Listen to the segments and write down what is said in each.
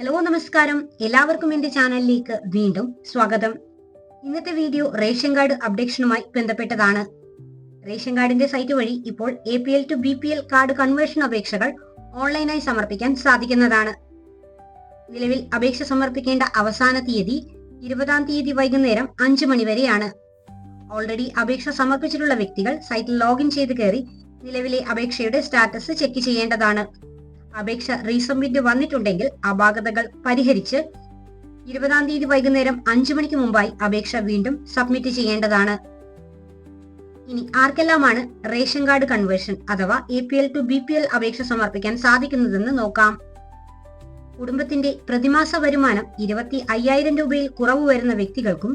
Hello നമസ്കാരം. എല്ലാവർക്കും എന്റെ ചാനലിലേക്ക് വീണ്ടും സ്വാഗതം. ഇന്നത്തെ വീഡിയോ റേഷൻ കാർഡ് അപ്ഡേഷനുമായി ബന്ധപ്പെട്ടതാണ്. റേഷൻ കാർഡിന്റെ സൈറ്റ് വഴി ഇപ്പോൾ A P L to B P L card conversion അപേക്ഷകൾ ഓൺലൈനായി സമർപ്പിക്കാൻ സാധിക്കുന്നതാണ്. നിലവിൽ അപേക്ഷ സമർപ്പിക്കേണ്ട അവസാന തീയതി ഇരുപതാം തീയതി വൈകുന്നേരം അഞ്ചു മണി വരെയാണ്. ഓൾറെഡി അപേക്ഷ സമർപ്പിച്ചിട്ടുള്ള വ്യക്തികൾ സൈറ്റിൽ ലോഗിൻ ചെയ്ത് കയറി നിലവിലെ അപേക്ഷയുടെ സ്റ്റാറ്റസ് ചെക്ക് ചെയ്യേണ്ടതാണ്. അപേക്ഷ റീസബ്മിറ്റ് വന്നിട്ടുണ്ടെങ്കിൽ അപാകതകൾ പരിഹരിച്ച് ഇരുപതാം തീയതി വൈകുന്നേരം അഞ്ചു മണിക്ക് മുമ്പായി അപേക്ഷ വീണ്ടും സബ്മിറ്റ് ചെയ്യേണ്ടതാണ്. ഇനി ആർക്കെല്ലാമാണ് റേഷൻ കാർഡ് കൺവേർഷൻ അഥവാ A P L to B P L അപേക്ഷ സമർപ്പിക്കാൻ സാധിക്കുന്നതെന്ന് നോക്കാം. കുടുംബത്തിന്റെ പ്രതിമാസ വരുമാനം ഇരുപത്തി അയ്യായിരം രൂപയിൽ കുറവ് വരുന്ന വ്യക്തികൾക്കും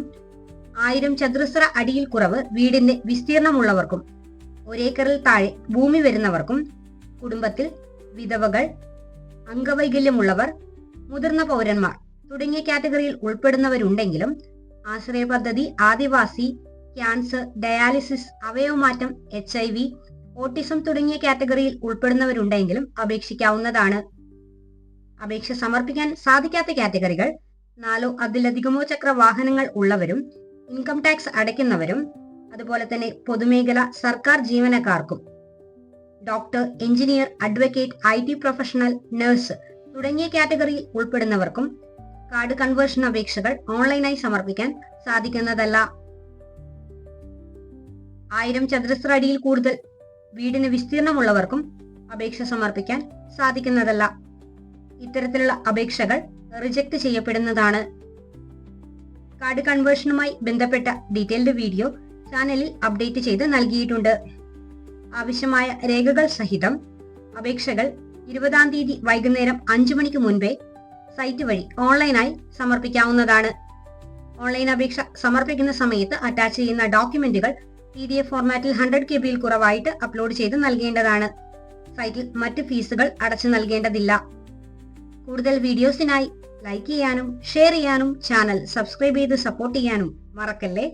ആയിരം ചതുരശ്ര അടിയിൽ കുറവ് വീടിന്റെ വിസ്തീർണമുള്ളവർക്കും ഒരേക്കറിൽ താഴെ ഭൂമി വരുന്നവർക്കും കുടുംബത്തിൽ വിധവകൾ അംഗവൈകല്യമുള്ളവർ മുതിർന്ന പൗരന്മാർ തുടങ്ങിയ കാറ്റഗറിയിൽ ഉൾപ്പെടുന്നവരുണ്ടെങ്കിലും ആശ്രയ പദ്ധതി ആദിവാസി ക്യാൻസർ ഡയാലിസിസ് അവയവമാറ്റം എച്ച് ഐ വി ഓട്ടിസം തുടങ്ങിയ കാറ്റഗറിയിൽ ഉൾപ്പെടുന്നവരുണ്ടെങ്കിലും അപേക്ഷിക്കാവുന്നതാണ്. അപേക്ഷ സമർപ്പിക്കാൻ സാധിക്കാത്ത കാറ്റഗറികൾ നാലോ അതിലധികമോ ചക്ര വാഹനങ്ങൾ ഉള്ളവരും ഇൻകം ടാക്സ് അടയ്ക്കുന്നവരും അതുപോലെ തന്നെ പൊതുമേഖല സർക്കാർ ജീവനക്കാർക്കും doctor engineer advocate I T professional nurse തുടങ്ങിയ കാറ്റഗറിയിൽ ഉൾപ്പെടുന്നവർക്കും കാർഡ് കൺവേർഷൻ അപേക്ഷകൾ ഓൺലൈനായി സമർപ്പിക്കാൻ സാധിക്കുന്നതല്ല. ആയിരം ചതുരശ്ര അടിയിൽ കൂടുതൽ വീടിന് വിസ്തീർണമുള്ളവർക്കും അപേക്ഷ സമർപ്പിക്കാൻ സാധിക്കുന്നതല്ല. ഇത്തരത്തിലുള്ള അപേക്ഷകൾ റിജക്ട് ചെയ്യപ്പെടുന്നതാണ്. കാർഡ് കൺവേർഷനുമായി ബന്ധപ്പെട്ട ഡീറ്റെയിൽഡ് വീഡിയോ ചാനലിൽ അപ്ഡേറ്റ് ചെയ്ത് നൽകിയിട്ടുണ്ട്. ആവശ്യമായ രേഖകൾ സഹിതം അപേക്ഷകൾ ഇരുപതാം തീയതി വൈകുന്നേരം അഞ്ചു മണിക്ക് മുൻപേ സൈറ്റ് വഴി ഓൺലൈനായി സമർപ്പിക്കാവുന്നതാണ്. ഓൺലൈൻ അപേക്ഷ സമർപ്പിക്കുന്ന സമയത്ത് അറ്റാച്ച് ചെയ്യുന്ന ഡോക്യുമെന്റുകൾ പി ഡി എഫ് ഫോർമാറ്റിൽ ഹൺഡ്രഡ് കെ ബിയിൽ കുറവായിട്ട് അപ്ലോഡ് ചെയ്ത് നൽകേണ്ടതാണ്. സൈറ്റിൽ മറ്റ് ഫീസുകൾ അടച്ചു നൽകേണ്ടതില്ല. കൂടുതൽ വീഡിയോസിനായി ലൈക്ക് ചെയ്യാനും ഷെയർ ചെയ്യാനും ചാനൽ സബ്സ്ക്രൈബ് ചെയ്ത് സപ്പോർട്ട് ചെയ്യാനും മറക്കല്ലേ?